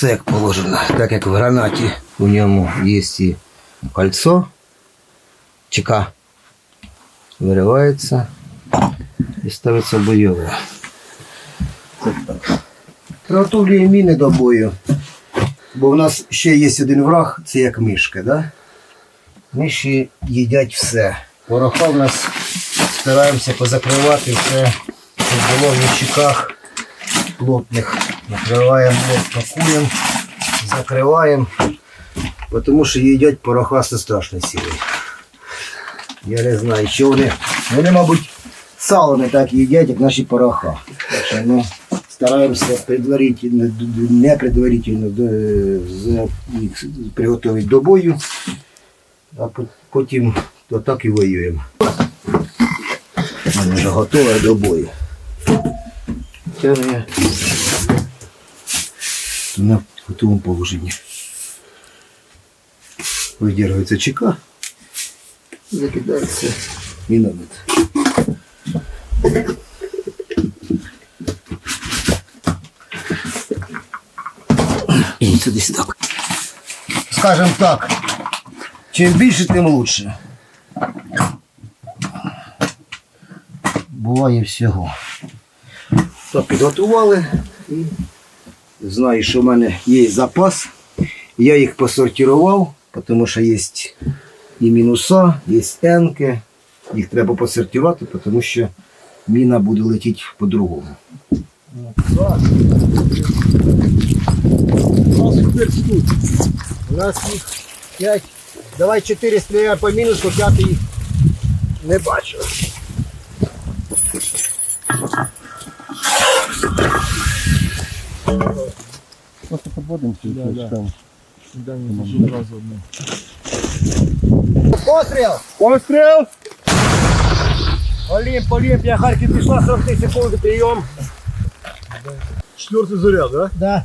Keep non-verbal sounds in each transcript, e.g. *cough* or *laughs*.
все як положено. Так як в гранаті у ньому є і кольцо, чека виривається і ставиться бойове. Це міни до бою. Бо в нас ще є один враг, це як мишка, да? Миші їдять все. Пороха в нас стараємося позакривати все, щоб було в ящиках плотних. Накриваємо, плотно куємо, закриваємо. бо Тому що їдять пороха це страшно сілий. Я не знаю, що вони. Вони, мабуть, сало так їдять, як наші пороха. Так що ми стараємося предварительно, не предварительно приготувати до бою, а по- потім отак і воюємо. Вона вже готова до бою. Тягне на готовому положенні. Видергується чека, закидається міномет. І це десь так. Скажем так, чим більше, тим лучше. Буває всього. Так, підготували і знаю, що в мене є запас. Я їх посортував, тому що є і мінуса, є енки. Їх треба посортувати, тому що міна буде летіти по-другому. У нас їх 5. У нас їх 5. Давай 4 стріляємо по мінусу, 5 їх не бачу. Просто подводимся. Да, да. там. Да, не зажу одразу одне. Постріл! Постріл! Олімп, Олімп, я Харків пішла 43 секунди, прийом. Четвертий заряд, да? Да.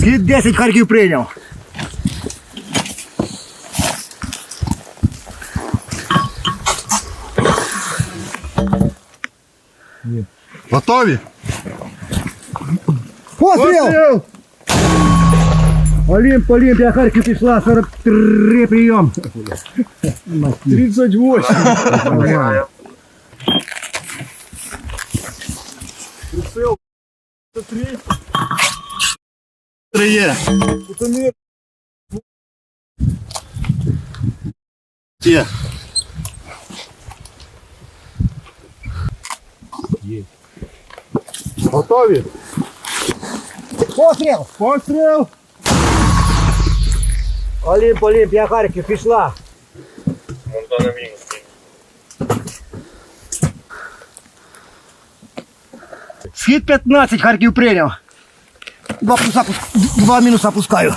Слід 10 Харків прийняв. Готові? Постріл! Олімп, Олімп, я Харків пішла 43 прийом. 38. Прицел. 3. Три є. Кутомір. Є. Готові? Постріл! Постріл! Олімп, Олімп, я Харків пішла. Схід 15, Харків прийняв. Два, плюса, пус- два мінуса пускаю.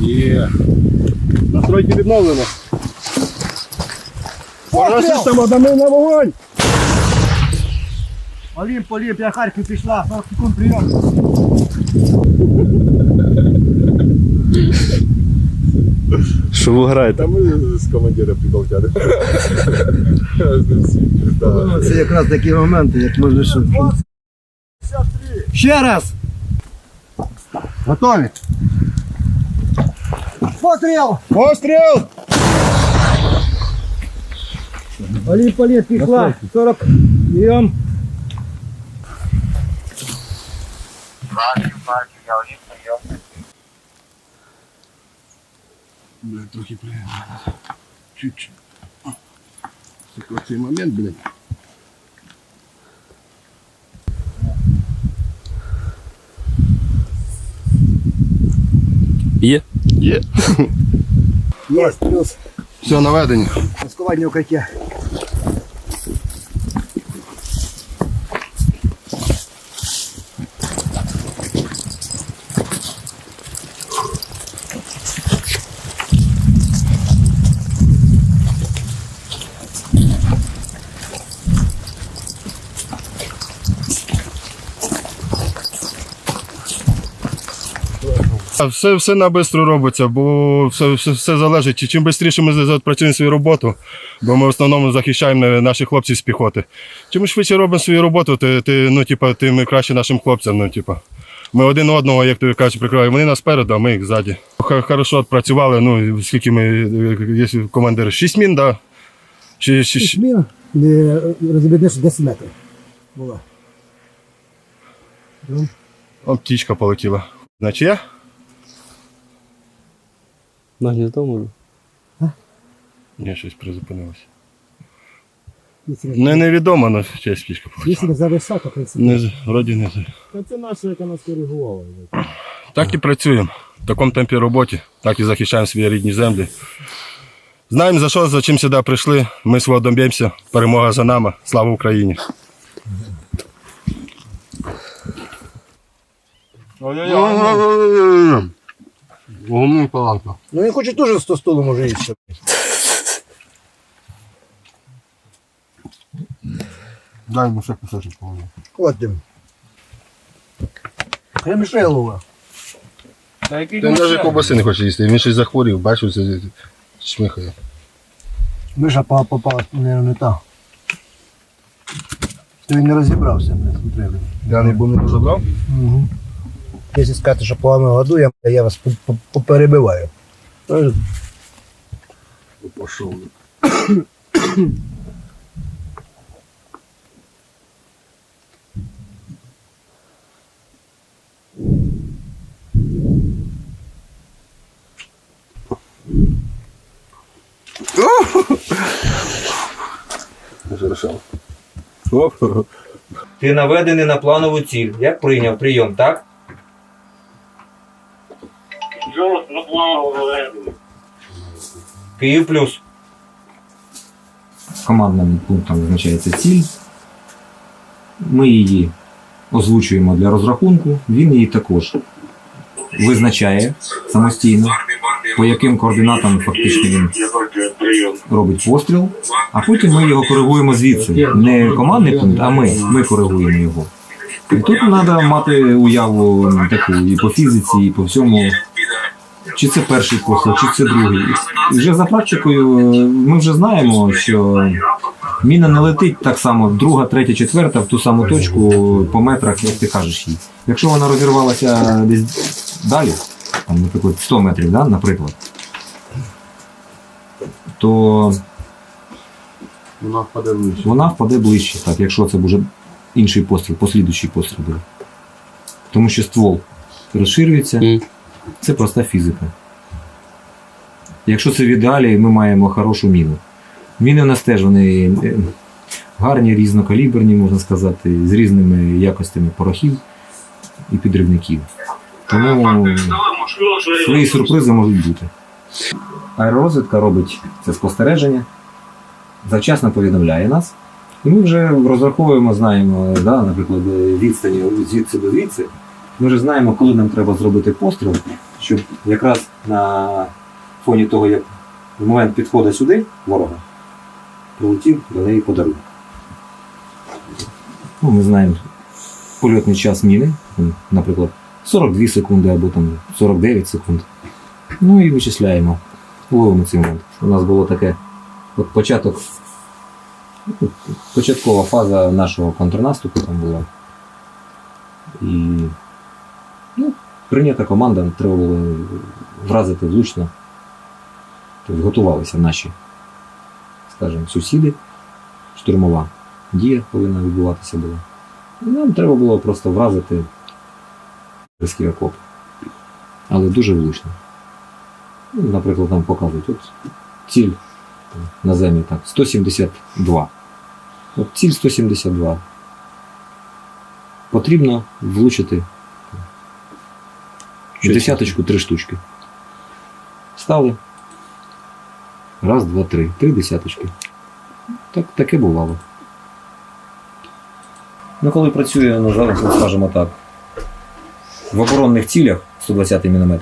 Є. Настройки відновлено. Пора Постріл! на вогонь. Олімп, Олімп, я Харків пішла. 40 секунд прийом. Що ви граєте? Та ми з командира приколтяли. Це якраз такі моменти, як можна що. Ще раз. Готові. Постріл! Постріл! Олімп, Олімп, пішла. 40 прийом. Блядь, трохи приємно. Чуть-чуть. Такой цей момент, блядь. Є. Є. *laughs* Є, плюс. Все, наведені. Маскування укриття. Все, все на бистро робиться, бо все, все, все залежить. Чим швидше ми за- працюємо свою роботу, бо ми в основному захищаємо наших хлопців з піхоти. Чим швидше робимо свою роботу, ти, ти, ну, типа, тим краще нашим хлопцям. Ну, типа. Ми один одного, як тобі кажуть, прикриваємо. Вони нас спереду, а ми їх ззаді. Хорошо відпрацювали. Ну, скільки ми є командир? Шість мін, так? Да? Чи, чи, чи, Міна не розіб'єш 10 метрів. Була. О, птічка полетіла. Значить я? На гніздо може? Ні, щось призупинилося. Не, невідомо, але честь птічка. Якщо не зависоко, в принципі. Не, з- вроді не. з- Та це наша, яка нас коригувала. Так і працюємо. В такому темпі роботи, так і захищаємо свої рідні землі. Знаємо за що, за чим сюди прийшли. Ми свого доб'ємося. Перемога за нами. Слава Україні! Гумний паланка. Ну він хоче теж з того столу може їсти. Дай йому ще кусочок положи. Ходим. Кремшелова. Ти навіть ковбаси не хоче їсти. Він щось захворів, бачив, це чмихає. Миша па- попала, не, не та. Він не розібрався, не треба. Я не був не забрав? Угу. Якщо сказати, що погано годуємо, я вас по- по- поперебиваю. Пошов. Ти наведений на планову ціль. Як прийняв прийом, так? Київ плюс. командним пунктом визначається ціль. Ми її озвучуємо для розрахунку, він її також визначає самостійно, по яким координатам фактично він робить постріл, а потім ми його коригуємо звідси. Не командний пункт, а ми, ми коригуємо його. І тут треба мати уяву таку і по фізиці, і по всьому. Чи це перший постріл, чи це другий. І вже за практикою е, ми вже знаємо, що міна не летить так само друга, третя, четверта в ту саму точку по метрах, як ти кажеш їй. Якщо вона розірвалася десь далі, там, наприклад, 100 метрів, да, наприклад, то Вона впаде вниз. вона впаде ближче, так, якщо це буде інший постріл, послідуючий постріл буде. Тому що ствол розширюється. Це проста фізика. Якщо це в ідеалі, ми маємо хорошу міну. Міни у нас теж вони е, гарні, різнокаліберні, можна сказати, з різними якостями порохів і підривників. Тому свої сюрпризи можуть бути. Аеророзвідка робить це спостереження, завчасно повідомляє нас. І ми вже розраховуємо, знаємо, да, наприклад, відстані звідси до звідси. Ми вже знаємо, коли нам треба зробити постріл, щоб якраз на фоні того, як в момент підходу сюди ворога, прилетів до неї подарунок. Ну, ми знаємо польотний час міни, наприклад, 42 секунди або там 49 секунд. Ну і вичисляємо, ловимо цей момент. У нас було таке от початок початкова фаза нашого контрнаступу там була. І прийнята команда, треба було вразити влучно. Тобто готувалися наші, скажімо, сусіди. Штурмова дія повинна відбуватися була. І нам треба було просто вразити різкий окоп. Але дуже влучно. Ну, наприклад, нам показують, от ціль на землі так, 172. От ціль 172. Потрібно влучити в десяточку три штучки. Стали. Раз, два, три. Три десяточки. Так, таке бувало. Ну, коли працює, ну, зараз, ну, скажімо так, в оборонних цілях 120 мм.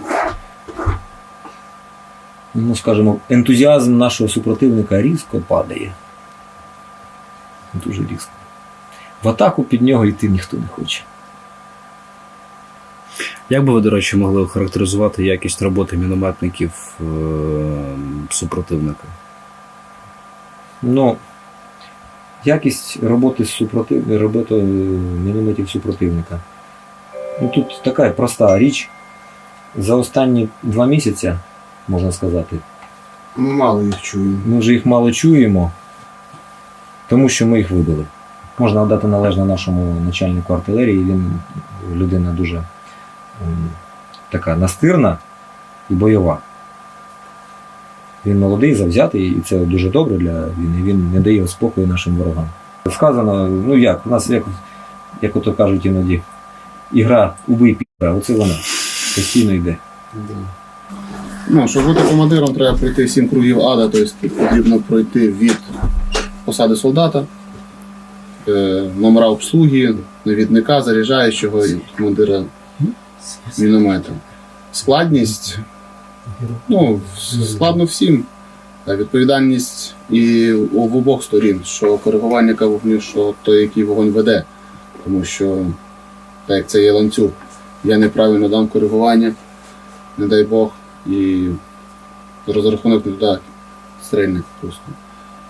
Ну, скажімо, ентузіазм нашого супротивника різко падає. Дуже різко. В атаку під нього йти ніхто не хоче. Як би ви, до речі, могли охарактеризувати якість роботи мінометників е, супротивника? Ну, якість роботи супротив... роботи е, мінометів супротивника. Ну, тут така проста річ. За останні два місяці, можна сказати, Ми мало їх чуємо. ми вже їх мало чуємо, тому що ми їх вибили. Можна дати належне нашому начальнику артилерії, він людина дуже така настирна і бойова. Він молодий, завзятий, і це дуже добре для війни. Він не дає спокою нашим ворогам. Сказано, ну як, у нас, як, як ото кажуть іноді, ігра убий піра, оце вона постійно йде. Ну, щоб бути командиром, треба пройти сім кругів ада, тобто потрібно пройти від посади солдата, е, номера обслуги, навідника, заряджаючого і командира міномета. Складність, ну, складно всім. Відповідальність і в обох сторін, що коригувальника вогню, що той, який вогонь веде. Тому що, так як це є ланцюг, я неправильно дам коригування, не дай Бог, і розрахунок не туди стрельник просто.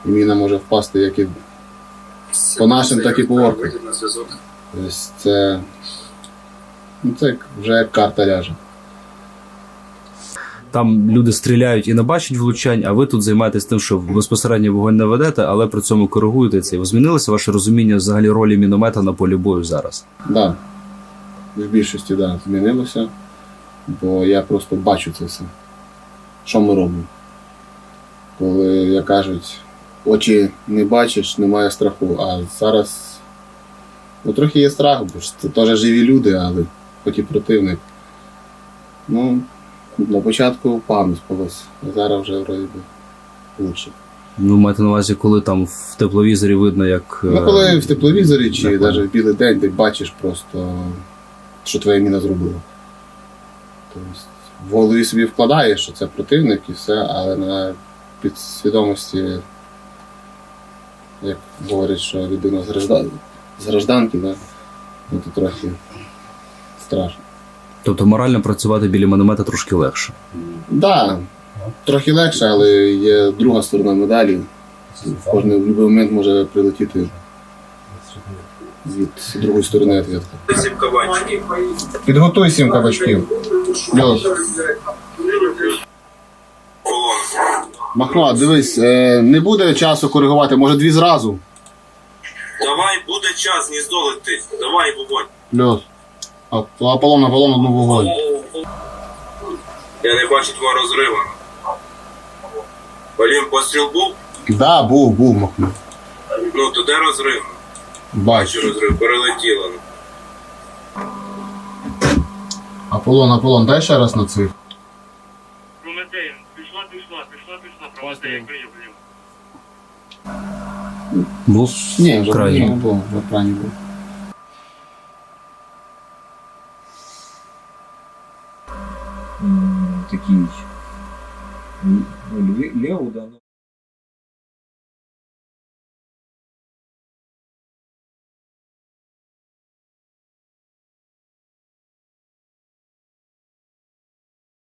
І міна може впасти як і по нашим, так і по оркам. Тобто це, ну, це вже як карта ляже. Там люди стріляють і не бачать влучань, а ви тут займаєтесь тим, що безпосередньо вогонь не ведете, але при цьому коригуєте це. Змінилося ваше розуміння взагалі ролі міномета на полі бою зараз? Да. В більшості да, змінилося, бо я просто бачу це все. Що ми робимо? Коли, як кажуть, очі не бачиш, немає страху. А зараз ну, трохи є страх, бо ж це теж живі люди, але хоч і противник. Ну, на початку погано спалось, а зараз вже вроді лучше. Ну, маєте на увазі, коли там в тепловізорі видно, як. Ну, е, коли в тепловізорі чи навіть в білий день ти бачиш просто, що твоя міна зробила. Тобто в голові собі вкладаєш, що це противник і все, але на підсвідомості, як говорять, що людина з гражданки, да? ну, то трохи страшно. Тобто морально працювати біля міномета трошки легше. Так, да, трохи легше, але є друга сторона медалі. В кожний в будь-який момент може прилетіти від другої сторони відвідка. Підготуй сім кабачків. Махно, дивись, е, не буде часу коригувати, може дві зразу. Давай, буде час, не здолити. Давай, вогонь. Льош. А, Аполлон, Аполлон, одну вогонь. Я не бачу твого розриву. Валім, постріл був? Да, був, був, Махно. Ну, то де розрив? Бачу. Розрив, перелетіло. Аполлон, Аполлон, дай ще раз на цих. Прометей, пішла, пішла, пішла, пішла, Прометей, прийом, прийом. Був Ні, вже крайній. не було, вже крайній був.